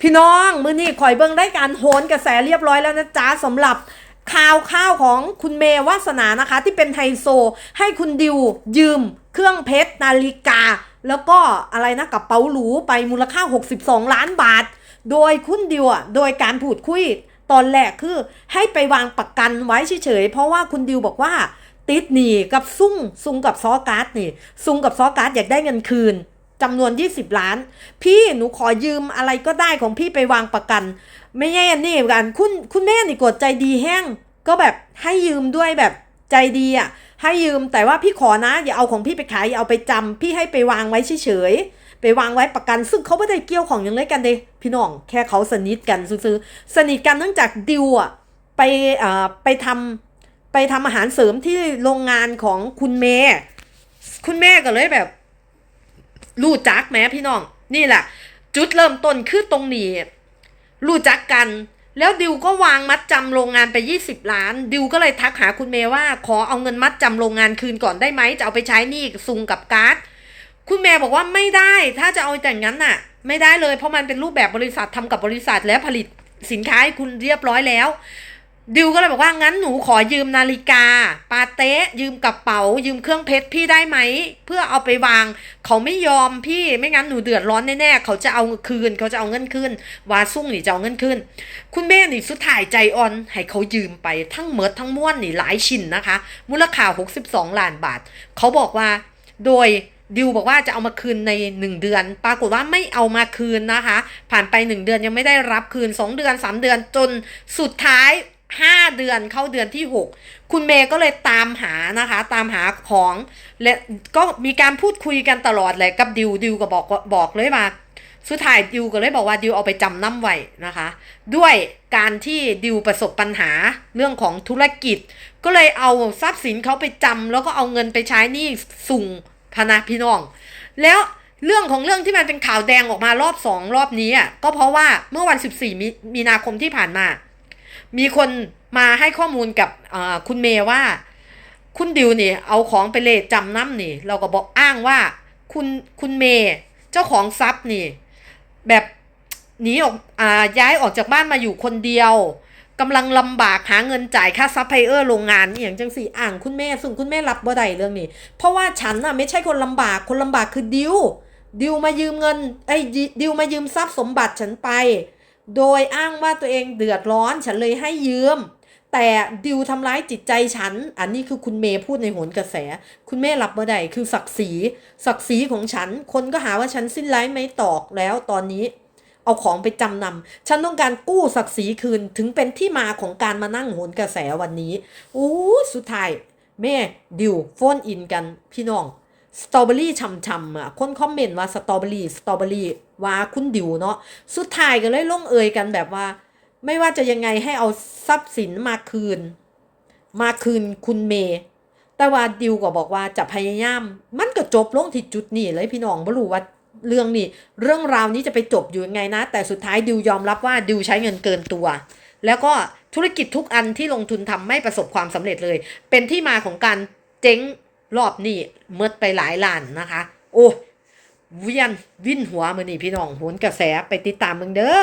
พี่น้องมือนี่ข่อยเบิ่งได้การโหนกระแสเรียบร้อยแล้วนะจ๊ะสำหรับข่าวข้าวของคุณเมยวาสนานะคะ ที่เป็นไฮโซ ให้คุณดิวยืม เครื่องเพชรนาฬิกา แล้วก็อะไรนะกระเป๋าหรูไปมูลค่า 62 ล้านบาท โดยคุณดิวโดยการพูดคุยตอนแรกคือให้ไปวางประกันไว้เฉยๆ เพราะว่าคุณดิวบอกว่า ติดหนีกับซุ่งซุงกับซอการ์ดนี่ซุงกับซอการ์ดอยากได้เงินคืน จำนวน 20 ล้าน พี่หนูขอยืมอะไรก็ได้ของพี่ไปวางประกัน ไม่ใช่นนี้กันคุณคุณแม่นี่กดใจดีแห้ง ก็แบบให้ยืมด้วยแบบใจดีอะให้ยืมแต่ว่าพี่ขอนะอย่าเอาของพี่ไปขายอย่าเอาไปจำพี่ให้ไปวางไว้เฉยๆไปวางไว้ประกัน ซึ่งเขาไม่ได้เกี่ยวของอย่างไรกันเดยพี่น้องแค่เขาสนิทกันซื้อสนิทกันเนื่องจากดิวอะไปเอ่อไปทำไปทำอาหารเสริมที่โรงงานของคุณเมย์คุณแม่ก็เลยแบบ รู้จักแหม้พี่น้อง นี่แหละ จุดเริ่มต้นคือตรงนี้ รู้จักกัน แล้วดิวก็วางมัดจำโรงงานไป 20 ล้าน ดิวก็เลยทักหาคุณเมย์ว่า ขอเอาเงินมัดจำโรงงานคืนก่อนได้ไหมจะเอาไปใช้หนี้ซุงกับการ์ดคุณเมย์บอกว่าไม่ได้ ถ้าจะเอาแต่งนั้นน่ะ ไม่ได้เลยเพราะมันเป็นรูปแบบบริษัททำกับบริษัทแล้วผลิตสินค้าให้คุณเรียบร้อยแล้ว ดิวก็เลยบอกว่างั้นหนูขอยืมนาฬิกา ปาเต้ยืมกระเป๋า ยืมเครื่องเพชรพี่ได้ไหม เพื่อเอาไปวาง เขาไม่ยอมพี่ไม่งั้นหนูเดือดร้อนแน่ๆเขาจะเอาคืน เขาจะเอาเงินคืนวาซุ่งนี่จะเอาเงินคืนคุณแม่นี่สุดท้ายใจอ่อน ให้เขายืมไปทั้งเมดทั้งม้วนนี่หลายชิ้นนะคะ มูลค่า 62 ล้านบาท เขาบอกว่า โดยดิวบอกว่าจะเอามาคืนใน 1 เดือน ปรากฏว่าไม่เอามาคืนนะคะ ผ่านไป 1 เดือนยังไม่ได้รับคืน 2 เดือน 3 เดือนจนสุดท้าย 5 เดือนเข้าเดือนที่ 6 คุณเมย์ก็เลยตามหานะคะ ตามหาของ และก็มีการพูดคุยกันตลอดเลยกับดิวดิวก็บอกบอกเลยว่าสุดท้ายดิวก็เลยบอกว่าดิวเอาไปจำน้ำไว้นะคะ ด้วยการที่ดิวประสบปัญหาเรื่องของธุรกิจ ก็เลยเอาทรัพย์สินเขาไปจำแล้วก็เอาเงินไปใช้หนี้สุ่งพนะพี่น้อง แล้วเรื่องของเรื่องที่มันเป็นข่าวแดงออกมารอบสองรอบนี้อะก็เพราะว่าเมื่อวัน 14 มีมีนาคมที่ผ่านมา มีคนมาให้ข้อมูลกับคุณเมย์ว่า คุณดิวนี่เอาของไปเลทจำน้ำนี่ เราก็บอกอ้างว่าคุณคุณเมย์เจ้าของทรัพย์นี่ แบบหนีออกอ่าย้ายออกจากบ้านมาอยู่คนเดียวกำลังลำบากหาเงินจ่ายค่าซัพพลายเออร์โรงงานอย่างจังสี่อ่างคุณแม่ซึ่งคุณแม่รับบ่ได้เรื่องนี้ เพราะว่าฉันน่ะไม่ใช่คนลำบากคนลำบากคือดิวดิวมายืมเงินไอ้ดิดิวมายืมทรัพย์สมบัติฉันไป โดยอ้างว่าตัวเองเดือดร้อนฉันเลยให้ยืม แต่ดิวทำร้ายจิตใจฉัน อันนี้คือคุณเมย์พูดในโหนกระแส คุณแม่รับเมื่อใดคือศักดิ์ศรีศักดิ์ศรีของฉัน คนก็หาว่าฉันสิ้นไร้ไม่ตอกแล้วตอนนี้ เอาของไปจำนำฉันต้องการกู้ศักดิ์ศรีคืนถึงเป็นที่มาของการมานั่งโหนกระแสวันนี้โอ้สุดท้ายแม่ดิวโฟนอินกันพี่น้อง สตรอเบอรี่ช่ำๆอะคนคอมเมนต์ว่าสตรอเบอรี่สตรอเบอรี่ว่าคุณดิวเนาะสุดท้ายก็เลยลงเอยกันแบบว่า ไม่ว่าจะยังไงให้เอาทรัพย์สินมาคืน มาคืนคุณเมย์แต่ว่าดิวก็บอกว่าจะพยายาม มันก็จบลงที่จุดนี้เลยพี่น้องไม่รู้ว่าเรื่องนี้ เรื่องราวนี้จะไปจบอยู่ยังไงนะ แต่สุดท้ายดิวยอมรับว่าดิวใช้เงินเกินตัว แล้วก็ธุรกิจทุกอันที่ลงทุนทำไม่ประสบความสำเร็จเลย เป็นที่มาของการเจ๊ง รอบนี้เมื่อไปหลายล้านนะคะ โอ้เวียนวิ่นหัวมือนี่พี่น้องโหนกระแสไปติดตามมึงเด้อ